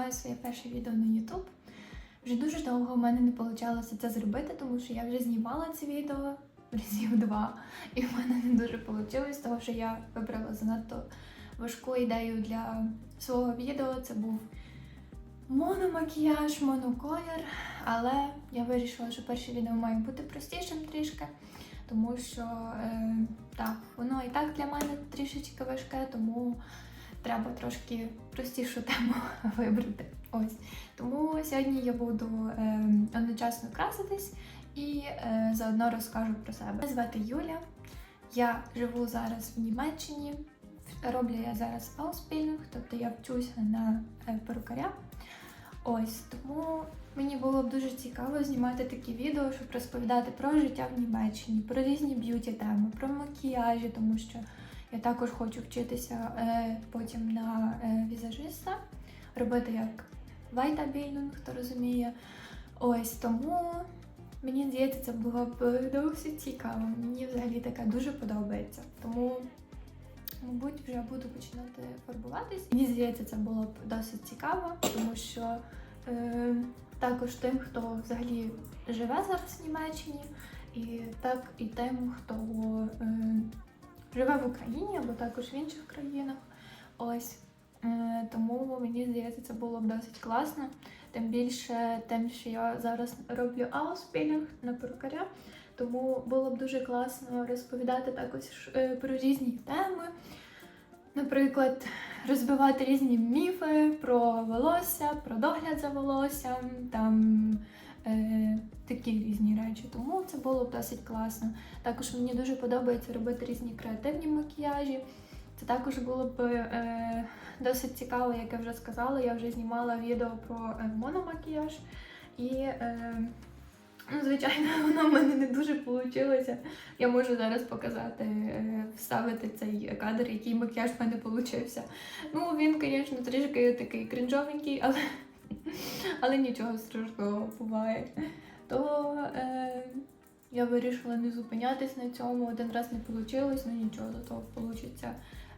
знімаю своє перше відео на YouTube. Вже дуже довго в мене не вийшло це зробити, тому що я вже знімала це відео разів два, і в мене не дуже вийшло, тому що я вибрала занадто важку ідею для свого відео. Це був мономакіяж, моноколір, але я вирішила, що перше відео має бути простішим трішки, тому що е, так, воно і так для мене трішечки важке, тому треба трошки простішу тему вибрати. Ось тому сьогодні я буду е, одночасно краситись і е, заодно розкажу про себе. Мене звати Юля. Я живу зараз в Німеччині. Роблю я зараз ауспільнинг, тобто я вчуся на е, перукаря. Ось тому мені було б дуже цікаво знімати такі відео, щоб розповідати про життя в Німеччині, про різні б'юті теми, про макіяжі, тому що я також хочу вчитися е, потім на е, візажиста, робити як вайтабільнинг, хто розуміє. Ось тому мені здається, це було б досить цікаво. Мені взагалі таке дуже подобається. Тому, мабуть, вже буду починати фарбуватись. Мені здається, це було б досить цікаво, тому що е, також тим, хто взагалі живе зараз в Німеччині, і так і тим, хто е, живе в Україні або також в інших країнах. Ось. Е, Тому мені здається, це було б досить класно. Тим більше тим, що я зараз роблю ауспілінг на перукаря, тому було б дуже класно розповідати також е, про різні теми. Наприклад, розбивати різні міфи про волосся, про догляд за волоссям, там такі різні речі. Тому це було досить класно. Також мені дуже подобається робити різні креативні макіяжі. Це також було б е, досить цікаво, як я вже сказала. Я вже знімала відео про е, мономакіяж. І, е, ну, звичайно, воно в мене не дуже вийшло. Я можу зараз показати, е, вставити цей кадр, який макіяж в мене вийшов. Ну, він, звісно, трішки такий кринжовенький, але, але нічого страшного буває. То е, я вирішила не зупинятись на цьому. Один раз не вийшло, ну нічого, зато вийде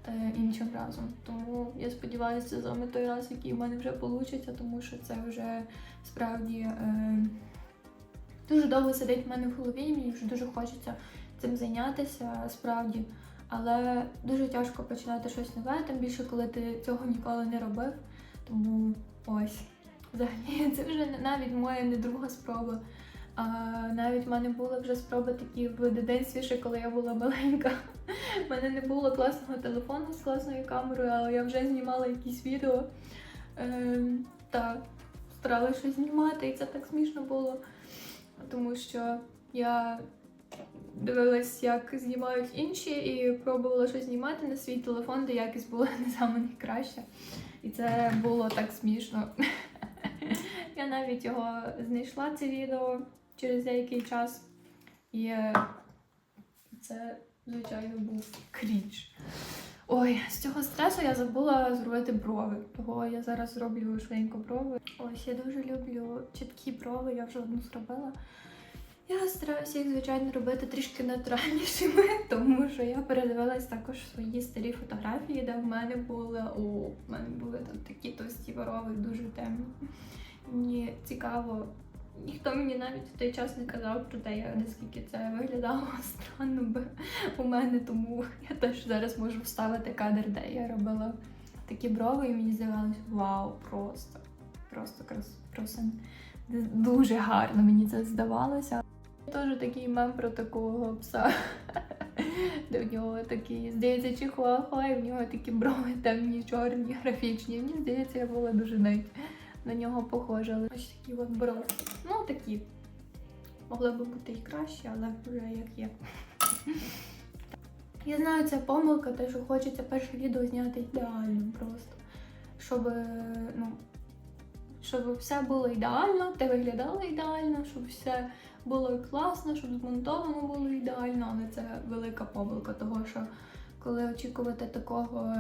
е, іншим разом. Тому я сподіваюся, це саме той раз, який в мене вже вийде, тому що це вже справді е, дуже довго сидить в мене в голові, і мені вже дуже хочеться цим зайнятися справді. Але дуже тяжко починати щось нове, тим більше, коли ти цього ніколи не робив. Тому ось. Взагалі, це вже навіть моя не друга спроба. А навіть в мене були вже спроби такі в дитинстві, ще коли я була маленька. У мене не було класного телефону з класною камерою, але я вже знімала якісь відео. Ем, так, старалася щось знімати, і це так смішно було. Тому що я дивилась, як знімають інші, і пробувала щось знімати на свій телефон, де якість була не саме найкраща. І це було так смішно. Я навіть його знайшла це відео через деякий час. І е, це, звичайно, був крінж. Ой, з цього стресу я забула зробити брови. Того я зараз зроблю швиденько брови. Ось я дуже люблю чіткі брови, я вже одну зробила. Я стараюся їх, звичайно, робити трішки натуральнішими, тому що я передивилась також свої старі фотографії, де в мене були. О, в мене були там такі товсті брови, дуже темні. Мені цікаво, ніхто мені навіть в той час не казав про те, наскільки це виглядало странно би у мене, тому я теж зараз можу вставити кадр, де я робила такі брови, і мені здавалось, вау, просто, просто просто дуже гарно мені це здавалося. Теж такий мем про такого пса, де в нього такий, здається, чихуахуа, і в нього такі брови темні, чорні, графічні. Мені здається, я була дуже навіть на нього похожа. Але ось такі от брови. Ну, такі. Могли б бути і краще, але вже як є. Я знаю, це помилка, те, що хочеться перше відео зняти ідеально просто. Щоб, ну, щоб все було ідеально, те виглядало ідеально, щоб все було класно, щоб змонтовано було ідеально, але це велика помилка, того що коли очікувати такого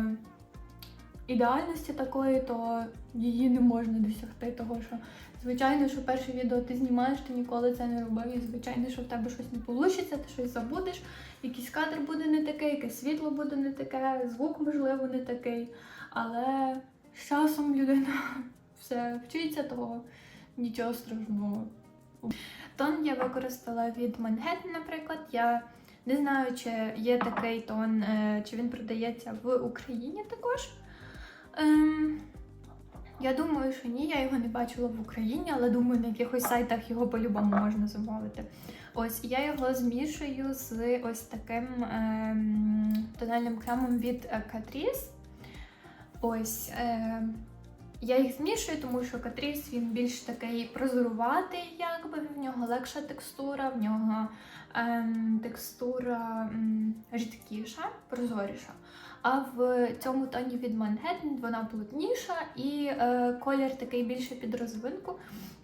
ідеальності такої, то її не можна досягти. Того що, звичайно, що перше відео ти знімаєш, ти ніколи це не робив, і звичайно, що в тебе щось не вийде, ти щось забудеш, якийсь кадр буде не такий, якесь світло буде не таке, звук, можливо, не такий. Але з часом людина все вчиться, то нічого страшного. Тон я використала від Manhattan, наприклад. Я не знаю, чи є такий тон, е, чи він продається в Україні також. Ем, я думаю, що ні, я його не бачила в Україні, але думаю, на якихось сайтах його по-любому можна замовити. Ось я його змішую з ось таким ем, тональним кремом від е, Catrice. Ось. Е, я їх змішую, тому що Catrice він більш такий прозоруватий, якби в нього легша текстура, в нього ем, текстура м, рідкіша, прозоріша. А в цьому тоні від Manhattan вона плотніша і е, колір такий більше під розвинку.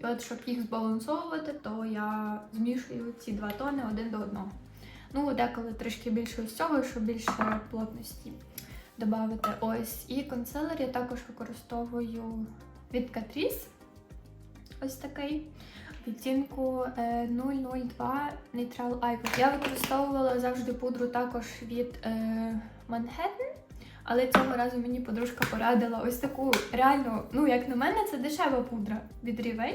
І от, щоб їх збалансовувати, то я змішую ці два тони один до одного. Ну, деколи трішки більше ось цього, щоб більше плотності додати. Ось. І консилер я також використовую від Catrice. Ось такий. Відтінку е, 002 Neutral Ivy. Я використовувала завжди пудру також від е, Manhattan, але цього разу мені подружка порадила ось таку реально, ну, як на мене, це дешева пудра від Rivay.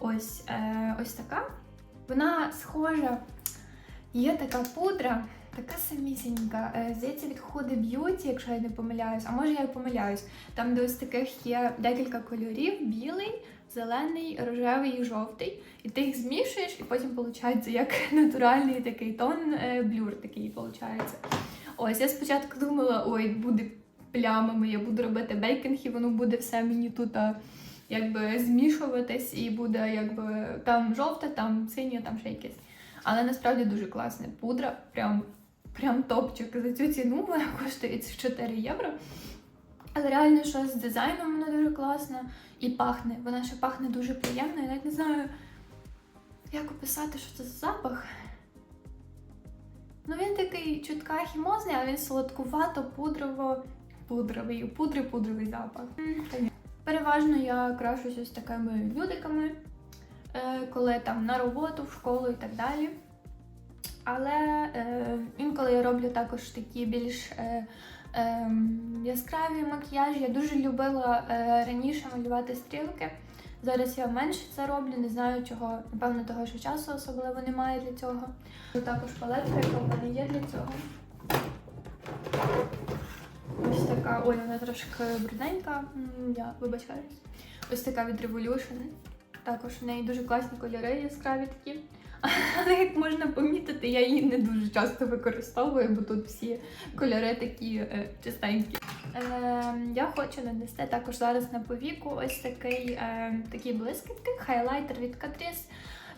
Ось, е, ось така. Вона схожа. Є така пудра, така самісінька. Е, здається, від Huda Beauty, якщо я не помиляюсь, а може я і помиляюсь. Там, де ось таких є декілька кольорів: білий, зелений, рожевий і жовтий. І ти їх змішуєш, і потім виходить як натуральний такий тон, е, блюр такий виходить. Ось я спочатку думала, ой, буде плямами, я буду робити бейкінг, і воно буде все мені тут якби змішуватись, і буде якби там жовте, там синє, там ще якесь. Але насправді дуже класна пудра, прям, прям топчик. За цю ціну вона коштує 4 євро. Але реально щось з дизайном вона дуже класна і пахне. Вона ще пахне дуже приємно. Я навіть не знаю, як описати, що це за запах. Ну він такий чутка хімозний, але він солодкувато пудрово пудровий, пудри пудровий запах. Переважно я крашусь ось такими нюдиками, е, коли там на роботу, в школу і так далі. Але е, інколи я роблю також такі більш е, е, яскраві макіяжі. Я дуже любила е, раніше малювати стрілки. Зараз я менше це роблю, не знаю чого. Напевно, того, що часу особливо немає для цього. Тут також палетка, яка в мене є для цього. Ось така, ой, вона трошки брудненька. Я вибачаюсь. Ось така від Revolution. Також в неї дуже класні кольори, яскраві такі. Але як можна помітити, я її не дуже часто використовую, бо тут всі кольори такі е, чистенькі. Е, я хочу нанести також зараз на повіку ось такий, е, такі блискітки, хайлайтер від Catrice.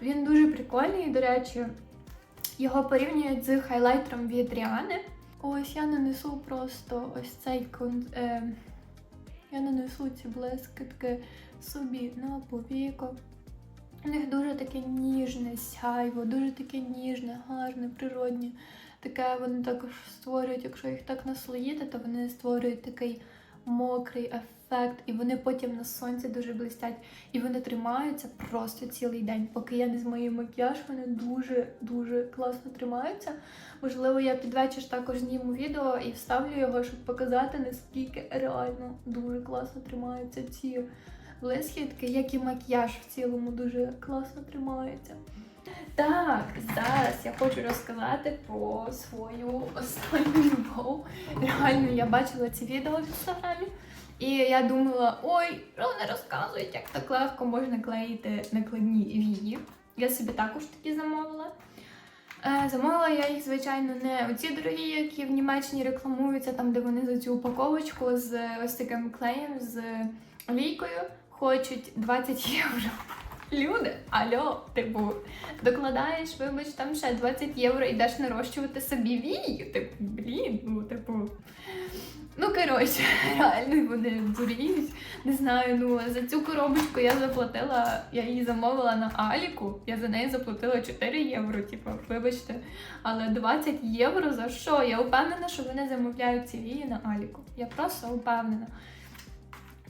Він дуже прикольний, до речі, його порівнюють з хайлайтером від Rihanna. Ось я нанесу просто ось цей кон... Е, я нанесу ці блискітки собі на повіку. У них дуже таке ніжне сяйво, дуже таке ніжне, гарне, природнє. Таке вони також створюють, якщо їх так наслоїти, то вони створюють такий мокрий ефект, і вони потім на сонці дуже блистять. І вони тримаються просто цілий день. Поки я не змию макіяж, вони дуже-дуже класно тримаються. Можливо, я під вечір також зніму відео і вставлю його, щоб показати, наскільки реально дуже класно тримаються ці блискітки, як і макіяж в цілому дуже класно тримається. Так, зараз я хочу розказати про свою останню любов. Реально, я бачила ці відео в інстаграмі, і я думала, ой, вони розказують, як так легко можна клеїти накладні вії. Я собі також такі замовила. Е, Замовила я їх, звичайно, не оці дорогі, які в Німеччині рекламуються, там, де вони за цю упаковочку з ось таким клеєм, з олійкою, хочуть 20 євро. Люди, альо, типу, докладаєш, вибач, там ще 20 євро йдеш нарощувати собі вії. Типу, блін, ну, типу. Ну, коротше, реально вони дуріють. Не знаю, ну за цю коробочку я заплатила, я її замовила на Аліку. Я за неї заплатила 4 євро, типу, вибачте. Але 20 євро за що? Я впевнена, що вони замовляють ці вії на Аліку. Я просто впевнена.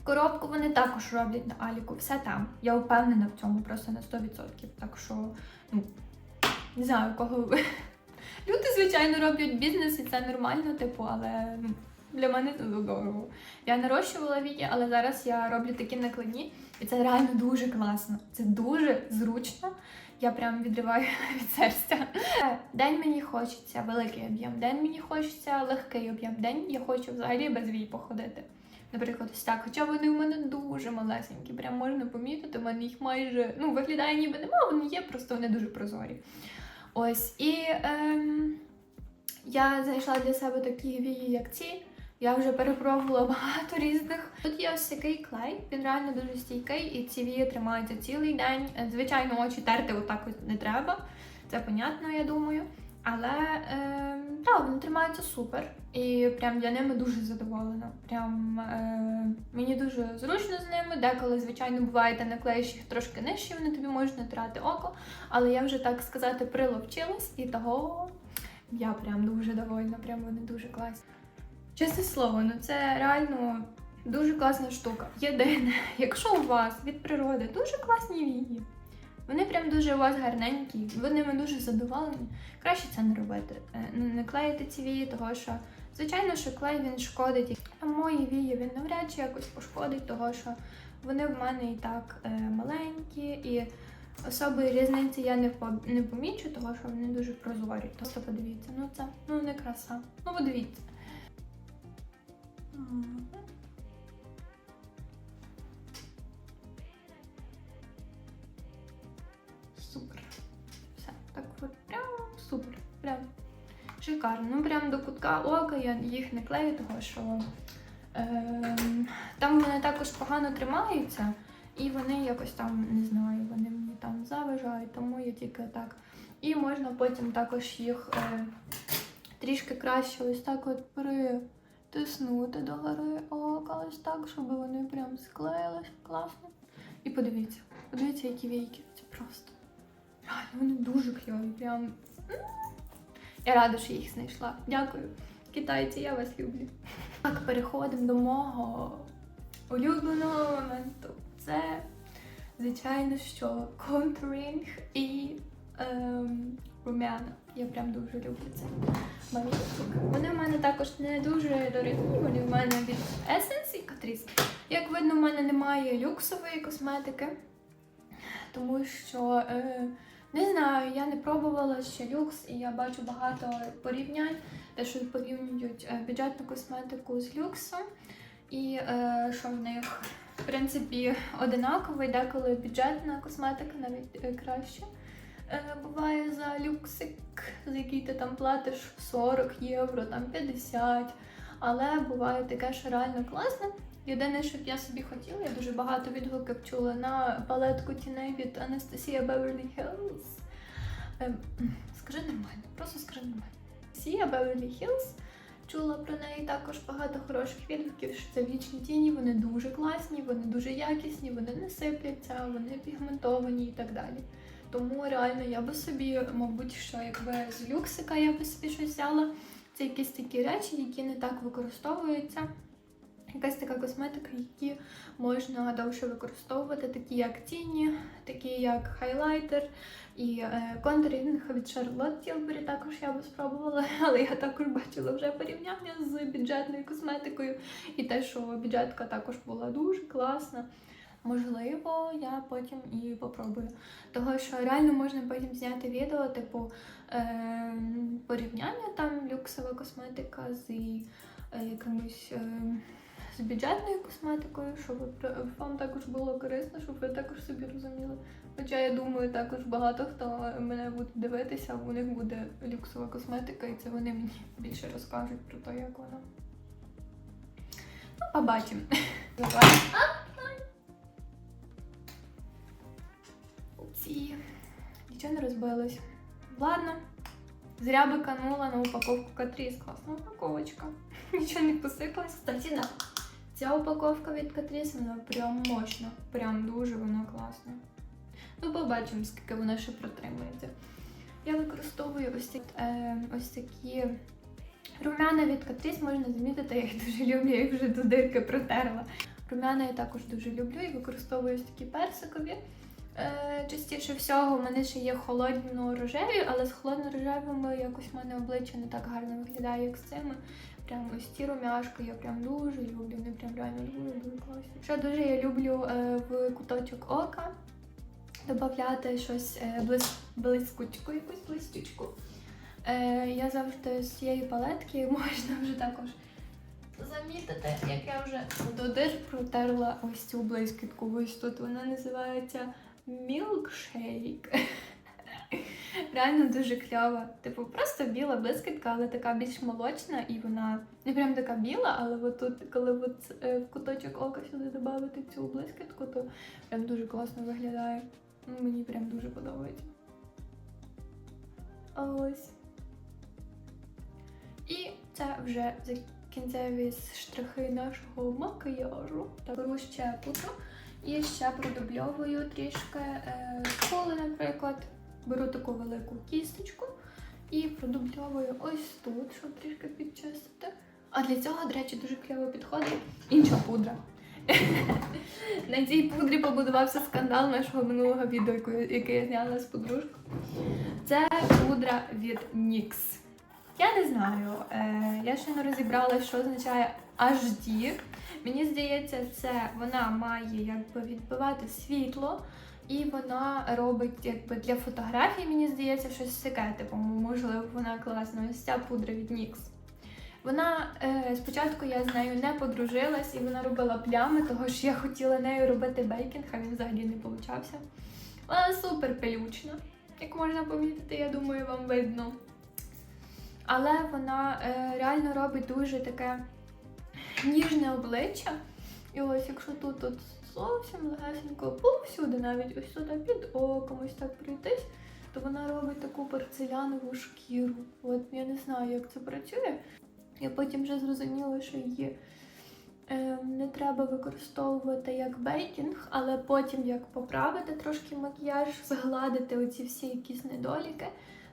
Коробку вони також роблять на Аліку, все там. Я впевнена в цьому просто на 100%. Так що, ну, не знаю, кого. Люди, звичайно, роблять бізнес, і це нормально, типу, але ну, Для мене це дорого. Я нарощувала вії, але зараз я роблю такі накладні, і це реально дуже класно. Це дуже зручно. Я прям відриваю від серця. День мені хочеться великий об'єм, день мені хочеться легкий об'єм, день я хочу взагалі без вій походити. Наприклад, ось так. Хоча вони в мене дуже малесенькі, прям можна помітити, в мене їх майже ну, виглядає ніби нема, вони є, просто вони дуже прозорі. Ось. І ем, я знайшла для себе такі вії, як ці. Я вже перепробувала багато різних. Тут є ось такий клей, він реально дуже стійкий, і ці вії тримаються цілий день. Звичайно, очі терти отак от не треба. Це понятно, я думаю. Але е, так, вони тримаються супер. І прям я ними дуже задоволена. Прям е, мені дуже зручно з ними. Деколи, звичайно, буває, ти наклеїш їх трошки нижче, вони тобі можуть натирати око. Але я вже так сказати приловчилась, і того я прям дуже довольна, прям вони дуже класні. Чесне слово, ну це реально дуже класна штука. Єдине, якщо у вас від природи дуже класні вії, вони прям дуже у вас гарненькі, ви ними дуже задоволені, краще це не робити. Е, Не, не клеїти ці вії, того що, звичайно, що клей він шкодить. А мої вії він навряд чи якось пошкодить, того що вони в мене і так е, маленькі, і особої різниці я не, помічу, того що вони дуже прозорі. Просто подивіться, ну це ну не краса. Ну подивіться. Супер. Прям шикарно. Ну прям до кутка ока я їх не клею, того що ем, там вони також погано тримаються, і вони якось там, не знаю, вони мені там заважають, тому я тільки так. І можна потім також їх е, трішки краще ось так от притиснути до гори ока, ось так, щоб вони прям склеїлись класно. І подивіться, подивіться, які війки. Це просто. Реально, вони дуже кльові. Прям. Я рада, що їх знайшла. Дякую. Китайці, я вас люблю. Так, переходимо до мого улюбленого моменту. Це, звичайно, що контуринг і ем, румяна. Я прям дуже люблю це. Моментик. Вони в мене також не дуже дорогі, вони в мене від Essence і Catrice. Як видно, в мене немає люксової косметики, тому що е, не знаю, я не пробувала ще люкс, і я бачу багато порівнянь, те, що порівнюють е, бюджетну косметику з люксом, і е, що в них в принципі одинаково, і деколи бюджетна косметика навіть е, краще. Е, Буває за люксик, за який ти там платиш 40 євро, там 50. Але буває таке, що реально класно. Єдине, що б я собі хотіла, я дуже багато відгуків чула на палетку тіней від Анастасія Hills. Ем, скажи нормально, просто скажи нормально. Анастасія Beverly Hills. Чула про неї також багато хороших відгуків, що це вічні тіні, вони дуже класні, вони дуже якісні, вони не сипляться, вони пігментовані і так далі. Тому реально я би собі, мабуть, що якби з люксика я би собі щось взяла. Це якісь такі речі, які не так використовуються. Якась така косметика, які можна довше використовувати, такі як тіні, такі як хайлайтер і е, контурінг від Charlotte Tilbury також я би спробувала, але я також бачила вже порівняння з бюджетною косметикою, і те, що бюджетка також була дуже класна. Можливо, я потім і попробую. Того, що реально можна потім зняти відео, типу е, порівняння там люксова косметика з е, якимось. Е, з бюджетною косметикою, щоб вам також було корисно, щоб ви також собі розуміли. Хоча я думаю, також багато хто мене буде дивитися, у них буде люксова косметика, і це вони мені більше розкажуть про те, як вона. Ну, побачимо. Ці. Нічого не розбилось. Ладно. Зря би канула на упаковку Катріс. Класна упаковочка. Нічого не посипалось. Кстати. Ця упаковка від Катріс, вона прям мощна. Прям дуже вона класна. Ну, побачимо, скільки вона ще протримається. Я використовую ось такі, е, ось такі румяна від Катріс, можна замітити, я їх дуже люблю, я їх вже до дирки протерла. Румяна я також дуже люблю і використовую ось такі персикові. Е, частіше всього в мене ще є холодно-рожеві, але з холодно-рожевими якось в мене обличчя не так гарно виглядає, як з цими. Прям ось ці румяшки я прям дуже люблю, вони прям реально дуже дуже класні. Ще дуже я люблю е, в куточок ока додати щось е, блис, блискучку, якусь блистючку. Е, я завжди з цієї палетки можна вже також замітити, як я вже до дир протерла ось цю блискітку. Ось тут вона називається мілкшейк. Реально дуже кльова. Типу, просто біла блискітка, але така більш молочна, і вона не прям така біла, але от тут, коли от, е, в куточок ока сюди додати цю блискітку, то прям дуже класно виглядає. Ну, Мені прям дуже подобається. Ось. І це вже кінцеві штрихи нашого макіяжу. Так, беру ще і ще продубльовую трішки е, скули, наприклад. Беру таку велику кісточку і продубльовую ось тут, щоб трішки підчистити. А для цього, до речі, дуже кльово підходить інша пудра. На цій пудрі побудувався скандал нашого минулого відео, яке- я зняла з подружкою. Це пудра від NYX. Я не знаю, е, я ще не розібрала, що означає HD. Мені здається, це вона має якби відбивати світло, і вона робить якби для фотографій, мені здається, щось таке, типу, можливо, вона класна. Ось ця пудра від NYX. Вона е, спочатку я з нею не подружилась, і вона робила плями, того що я хотіла нею робити бейкінг, а він взагалі не получався. Вона супер пилючна, як можна помітити, я думаю, вам видно. Але вона е, реально робить дуже таке ніжне обличчя. І ось якщо тут от зовсім легесенько, повсюди, навіть ось сюди під оком, ось так пройтись, то вона робить таку порцелянову шкіру. От я не знаю, як це працює. Я потім вже зрозуміла, що її е, не треба використовувати як бейкінг, але потім як поправити трошки макіяж, згладити оці всі якісь недоліки,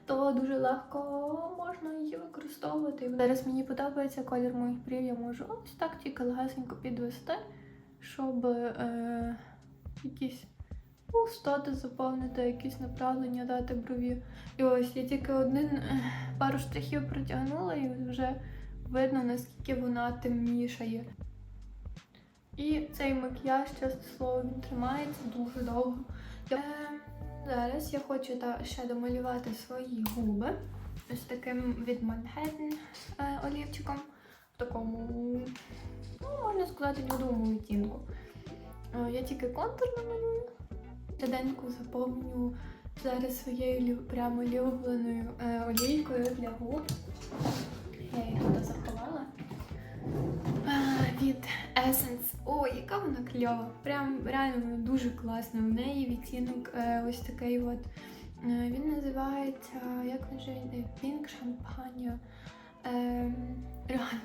то дуже легко можна її використовувати. Зараз мені подобається колір моїх брів, я можу ось так тільки легесенько підвести, щоб е, якісь пустоти заповнити, якісь направлення дати брові. І ось я тільки один е, пару штрихів протягнула і вже видно, наскільки вона темнішає. І цей макіяж, чесне слово, він тримається дуже довго. Я... Е, зараз я хочу та ще домалювати свої губи ось таким від Manhattan е, олівчиком. В такому, ну, можна сказати, нюдовому відтінку. Е, я тільки контур намалюю. Ряденько заповню зараз своєю прямо улюбленою е, олійкою для губ. Я її тут заховала. Від Essence. Ой, яка вона кльова. Прям реально дуже класна. В неї відтінок е, ось такий от. Він називається, як він же? Pink Champagne. Е, реально,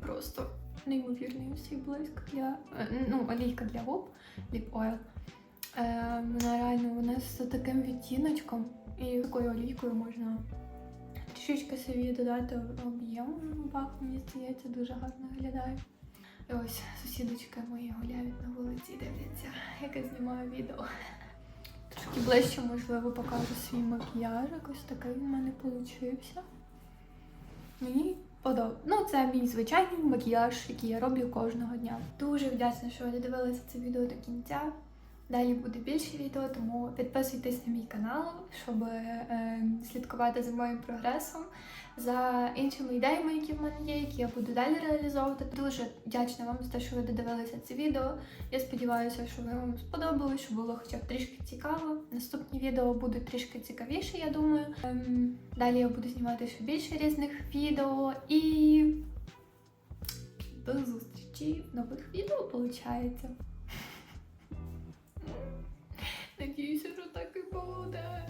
просто неймовірний ось цей блиск для. е, ну, олійка для губ, ліп ойл. Е, вона реально вона з таким відтіночком. І такою олійкою можна трішечки собі додати об'єму губах, мені здається, дуже гарно виглядає. І ось сусідочки мої гуляють на вулиці, дивляться, як я знімаю відео. Трошки ближче, можливо, покажу свій макіяж. Якось такий в мене получився. Мені подобається. Ну, це мій звичайний макіяж, який я роблю кожного дня. Дуже вдячна, що ви додивилися це відео до кінця. Далі буде більше відео, тому підписуйтесь на мій канал, щоб е, слідкувати за моїм прогресом, за іншими ідеями, які в мене є, які я буду далі реалізовувати. Дуже вдячна вам за те, що ви додивилися це відео. Я сподіваюся, що ви вам сподобалось, що було хоча б трішки цікаво. Наступні відео будуть трішки цікавіші, я думаю. Ем, далі я буду знімати ще більше різних відео і до зустрічі нових відео, виходить. older.